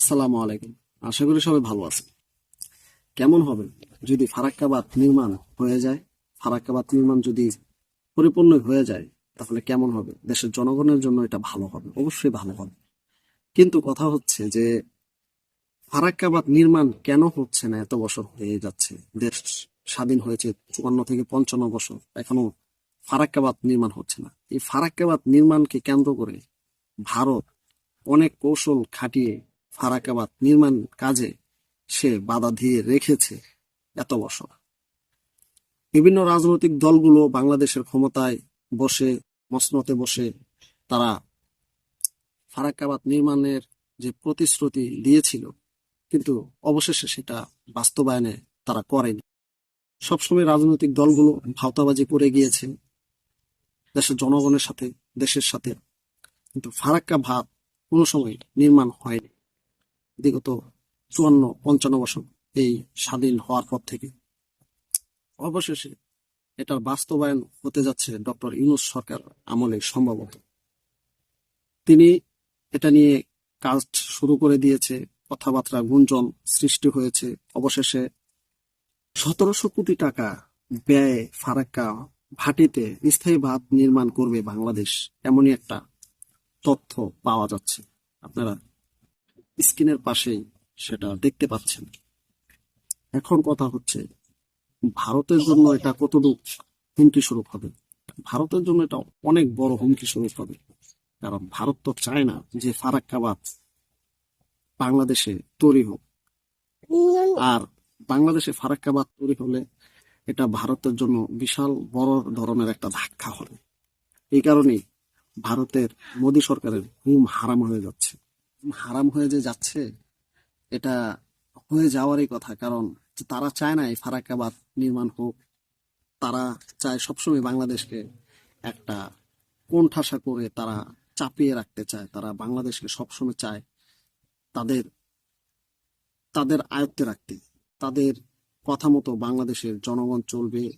আসসালামু আলাইকুম। আশা করি সবাই ভালো আছেন। কেমন হবে যদি ফারাক্কাবাদ নির্মাণ হয়ে যায়, ফারাক্কাবাদ নির্মাণ যদি পরিপূর্ণ হয়ে যায়, তাহলে কেমন হবে? দেশের জনগণের জন্য এটা ভালো হবে, অবশ্যই ভালো হবে। কিন্তু কথা হচ্ছে যে, ফারাক্কাবাদ নির্মাণ কেন হচ্ছে না? এত বছর হয়ে যাচ্ছে। দেশ স্বাধীন হয়েছে চুয়ান্ন থেকে পঞ্চান্ন বছর। এখনও ফারাক্কাবাদ নির্মাণ হচ্ছে না। এই ফারাক্কাবাদ নির্মাণকে কেন্দ্র করে ভারত অনেক কৌশল খাটিয়ে ফারাক্কাবাদ নির্মাণ কাজে সে বাধা দিয়ে রেখেছে এত বছর। বিভিন্ন রাজনৈতিক দলগুলো বাংলাদেশের ক্ষমতায় বসে মসনতে বসে তারা ফারাক্কাবাদ নির্মাণের যে প্রতিশ্রুতি দিয়েছিল, কিন্তু অবশেষে সেটা বাস্তবায়নে তারা করেনি। সবসময় রাজনৈতিক দলগুলো ভাওতাবাজি করে গিয়েছে, দেশের জনগণের সাথে, দেশের সাথে। কিন্তু ফারাক্কা ভাত কোনো সময় নির্মাণ হয়নি। বিগত চুয়ান্ন, পঞ্চান্ন বছর এই স্বাধীন হওয়ার পর থেকে। অবশেষে এটার বাস্তবায়ন হতে যাচ্ছে ডক্টর ইউনুস সরকার আমলে সম্ভবত। তিনি এটা নিয়ে কাজ শুরু করে দিয়েছে, কথাবার্তা গুঞ্জন সৃষ্টি হয়েছে। অবশেষে সতেরোশো কোটি টাকা ব্যয় ফারাক্কা ভাটিতে স্থায়ী ভাত নির্মাণ করবে বাংলাদেশ, এমনই একটা তথ্য পাওয়া যাচ্ছে। আপনারা স্ক্রিনের পাশেই সেটা দেখতে পাচ্ছেন। এখন কথা হচ্ছে, ভারতের জন্য এটা কতটুকু হুমকি স্বরূপ হবে? ভারতের জন্য এটা অনেক বড় হুমকি স্বরূপ হবে। কারণ ভারত তো চায় না যে ফারাক্কাবাদ বাংলাদেশে তৈরি হোক। আর বাংলাদেশে ফারাক্কাবাদ তৈরি হলে এটা ভারতের জন্য বিশাল বড় ধরনের একটা ধাক্কা হবে। এই কারণেই ভারতের মোদী সরকারের ঘুম হারাম হয়ে যাচ্ছে। হারাম হয়ে যে যাচ্ছে, এটা হয়ে যাওয়ারই কথা। কারণ তারা চায় না এই ফারাক্কাবাদ নির্মাণ হোক। তারা চায় সবসময় বাংলাদেশকে একটা কোণঠাসা করে তারা চাপিয়ে রাখতে চায়। তারা বাংলাদেশকে সবসময় চায় তাদের তাদের আয়ত্তে রাখতে। তাদের কথা মতো বাংলাদেশের জনগণ চলবে।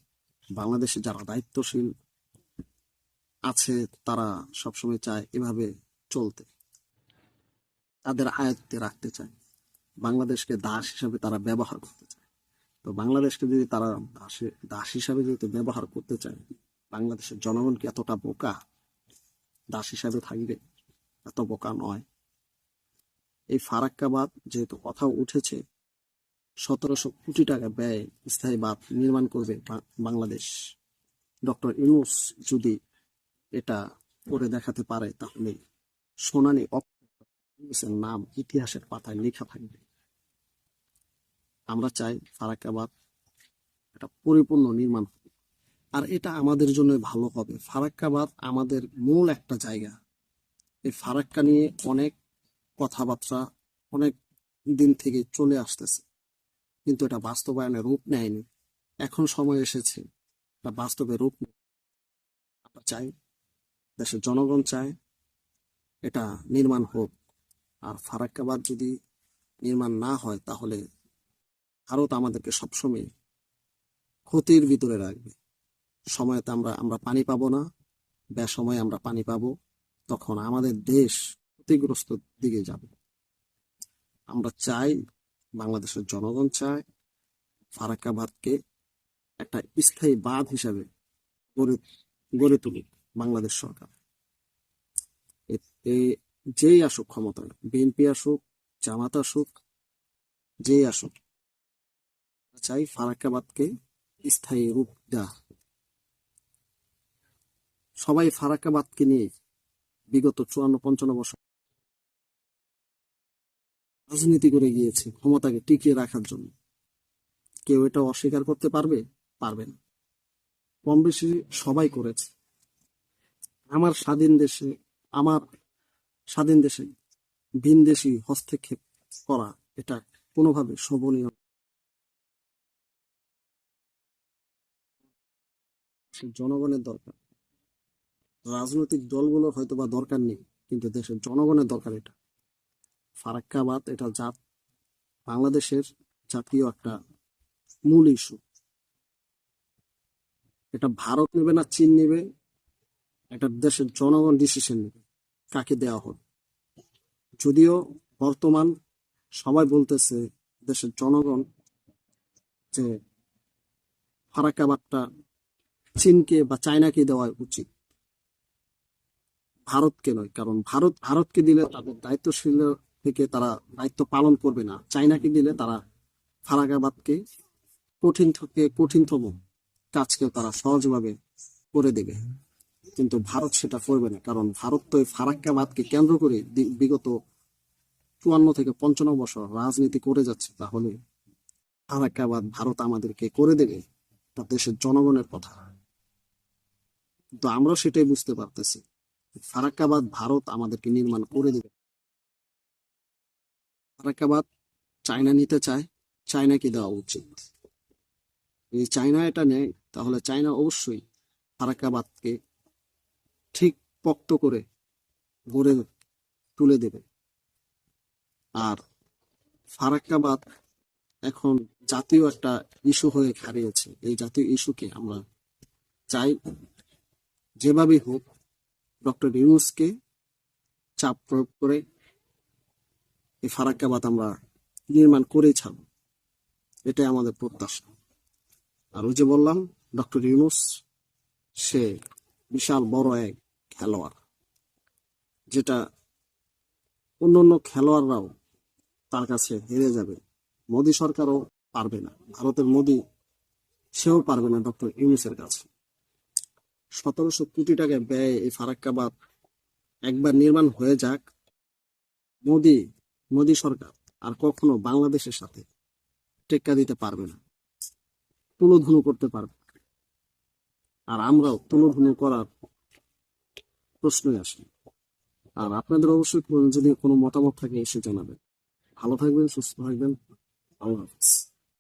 বাংলাদেশে যারা দায়িত্বশীল আছে, তারা সবসময় চায় এভাবে চলতে। তাদের আয়ত্তে রাখতে চায়। বাংলাদেশকে দাস হিসাবে তারা ব্যবহার করতে চায়। তো বাংলাদেশকে যদি তারা দাসে, দাস হিসাবে যদি ব্যবহার করতে চায়, বাংলাদেশের জনগণ কি এতটা বোকা? দাস হিসাবে থাকবে? এত বোকা নয়। এই ফারাক্কাবাদ যেহেতু কথা উঠেছে, সতেরোশো কোটি টাকা ব্যয় স্থায়ী বাঁধ নির্মাণ করবে বাংলাদেশ। ডক্টর ইউনুস যদি এটা করে দেখাতে পারে, তাহলে সোনালী ইউনুসের নাম ইতিহাসের পাতায় লেখা থাকবে। আমরা চাই ফারাক্কাবাদ একটা পরিপূর্ণ নির্মাণ হোক। আর এটা আমাদের জন্য ভালো হবে। ফারাক্কাবাদ আমাদের মূল একটা জায়গা। এই ফারাক্কা নিয়ে অনেক কথাবার্তা অনেক দিন থেকে চলে আসতেছে। কিন্তু এটা বাস্তবায়নে রূপ নেয়নি। এখন সময় এসেছে। এটা বাস্তবে রূপ। আমরা চাই, দেশের জনগণ চায় এটা নির্মাণ হোক। আর ফারাক্কাবাদ যদি নির্মাণ না হয়, তাহলে ভারত আমাদেরকে সবসময় ক্ষতির ভিতরে রাখবে। সময়তে আমরা আমরা পানি পাবো না, বেসময়ে আমরা পানি পাবো, তখন আমাদের দেশ ক্ষতিগ্রস্ত দিকে যাবে। আমরা চাই, বাংলাদেশের জনগণ চায় ফারাক্কাবাদকে একটা স্থায়ী বাঁধ হিসাবে গড়ে গড়ে তুলুক বাংলাদেশ সরকার। এ- এ- যেই আসুক ক্ষমতায় বিএনপি আসুক, জামাত আসুক, যেই আসুক চাই ফারাক্কাবাদকে স্থায়ী রূপ দেওয়া। সবাই ফারাক্কাবাদকে নিয়ে বিগত চুয়ান্ন, পঞ্চান্ন বছর রাজনীতি করে গিয়েছে ক্ষমতাকে টিকিয়ে রাখার জন্য। কেউ এটা অস্বীকার করতে পারবে? পারবে না। কম বেশি সবাই করেছে। আমার স্বাধীন দেশে, আমার স্বাধীন দেশে ভিন দেশি হস্তক্ষেপ করা এটা কোনোভাবে শোভনীয় জনগণের দরকার। রাজনৈতিক দলগুলোর হয়তো বা দরকার নেই, কিন্তু দেশের জনগণের দরকার এটা। ফারাক্কাবাদ এটা জাত, বাংলাদেশের জাতীয় একটা মূল ইস্যু। এটা ভারত নেবে না, চীন নেবে, একটা দেশের জনগণ ডিসিশন নেবে। কাকে দেওয়া হবে? যদিও বর্তমান সবাই বলতেছে দেশের জনগণ যে ফারাক্কাবাদটা চীনকে বা চায়নাকে দেওয়া উচিত। ভারতকে নয়, কারণ ভারত, ভারতকে দিলে তাদের দায়িত্বশীল থেকে তারা দায়িত্ব পালন করবে না। চায়নাকে দিলে তারা ফারাকাবাদকে কঠিন থেকে কঠিনতম কাজকে তারা সহজভাবে করে দেবে। কিন্তু ভারত সেটা করবে না। কারণ ভারত তো এই ফারাক্কাবাদকে কেন্দ্র করে বিগত চুয়ান্ন থেকে পঞ্চান্ন বছর রাজনীতি করে যাচ্ছে। তাহলে ফারাক্কাবাদ ভারত আমাদেরকে করে দেবে তা দেশের জনগণের কথা। কিন্তু আমরা সেটাই বুঝতে পারতেছি। ফারাক্কাবাদ ভারত আমাদেরকে নির্মাণ করে দেবে। ফারাক্কাবাদ চায়না নিতে চায়, চায়নাকে দেওয়া উচিত। যদি চায়না এটা নেয়, তাহলে চায়না অবশ্যই ফারাক্কাবাদকে ঠিক পক্ত করে গড়ে তুলে দেবে। আর ফারাক্কাবাদ এখন জাতীয় একটা ইস্যু হয়ে হারিয়েছে। এই জাতীয় ইস্যুকে আমরা চাই যেভাবেই হোক ডক্টর ইউনুসকে চাপ প্রয়োগ করে এই ফারাক্কাবাদ আমরা নির্মাণ করেই ছাড়ব। এটাই আমাদের প্রত্যাশা। আর ওই যে বললাম, ডক্টর ইউনুস, সে বিশাল বড় এক খেলোয়াড়, যেটা অন্য অন্য খেলোয়াড়রাও তার কাছে হেরে যাবে মোদী সরকারও পারবে না, ভারতের মোদী সেও পারবে না ডক্টর ইউনুসের কাছে সতেরোশো কোটি টাকা ব্যয় এই ফারাক্কাবাদ একবার নির্মাণ হয়ে যাক, মোদী মোদী সরকার আর কখনো বাংলাদেশের সাথে টেক্কা দিতে পারবে না, তুলোধুনো করতে পারবে। আর আমরাও তুলোধুনু করার প্রশ্নই আসে আর আপনাদের অবশ্যই যদি কোনো মতামত থাকে এসে জানাবেন। ভালো থাকবেন, সুস্থ থাকবেন। আল্লাহ হাফিজ।